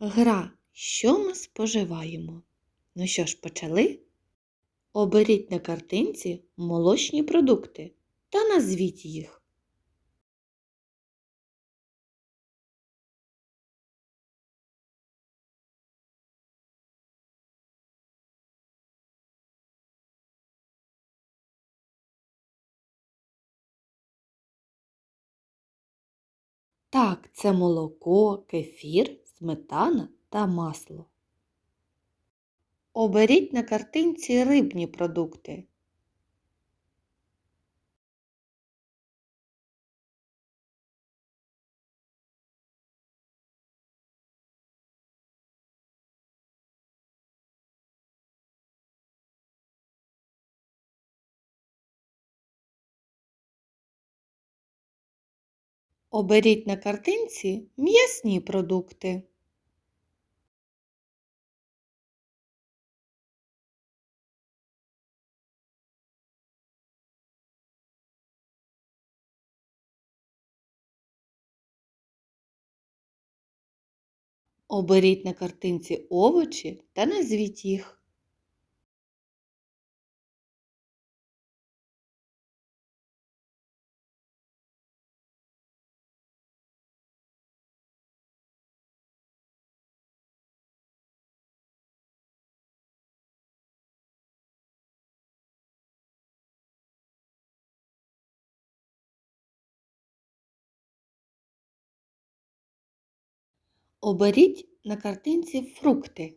Гра, що ми споживаємо? Ну що ж, почали? Оберіть на картинці молочні продукти та назвіть їх. Так, це молоко, кефір, сметана та масло. Оберіть на картинці рибні продукти. Оберіть на картинці м'ясні продукти. Оберіть на картинці овочі та назвіть їх. Оберіть на картинці фрукти.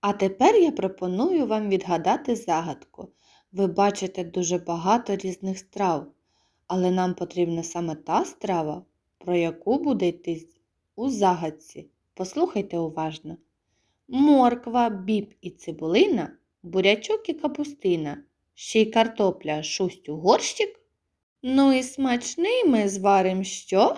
А тепер я пропоную вам відгадати загадку. Ви бачите дуже багато різних страв, але нам потрібна саме та страва, про яку буде йти у загадці. Послухайте уважно. Морква, біб і цибулина, бурячок і капустина, ще й картопля, шусть у горщик. Ну і смачний ми зварим що?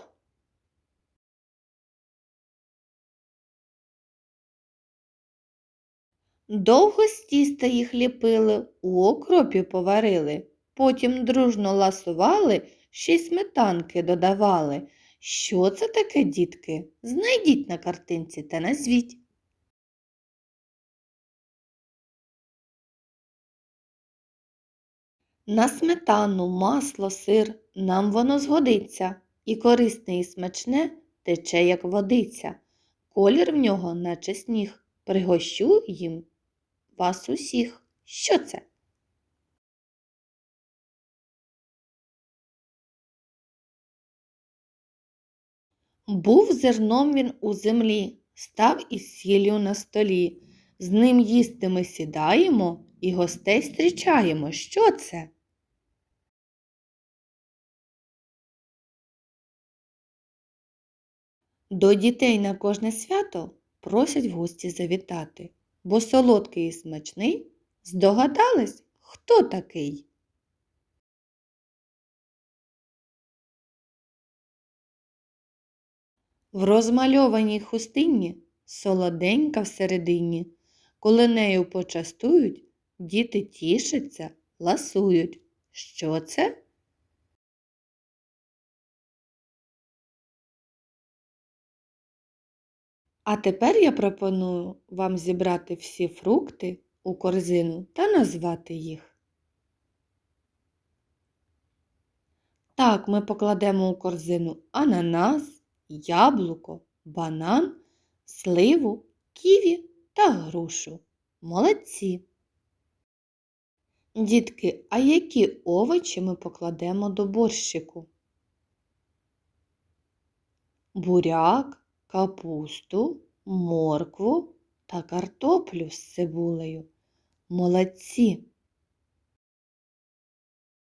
Довго з тіста їх ліпили, у окропі поварили, потім дружно ласували, ще й сметанки додавали. Що це таке, дітки? Знайдіть на картинці та назвіть. На сметану, масло, сир нам воно згодиться, і корисне і смачне тече, як водиця. Колір в нього, наче сніг, пригощу їм вас усіх. Що це? Був зерном він у землі, став із сіллю на столі. З ним їсти ми сідаємо і гостей зустрічаємо. Що це? До дітей на кожне свято просять в гості завітати, бо солодкий і смачний здогадались, хто такий? В розмальованій хустині солоденька всередині. Коли нею почастують, діти тішаться, ласують. Що це? А тепер я пропоную вам зібрати всі фрукти у корзину та назвати їх. Так, ми покладемо у корзину ананас, яблуко, банан, сливу, ківі та грушу. Молодці. Дітки, а які овочі ми покладемо до борщику? Буряк, капусту, моркву та картоплю з цибулею. Молодці!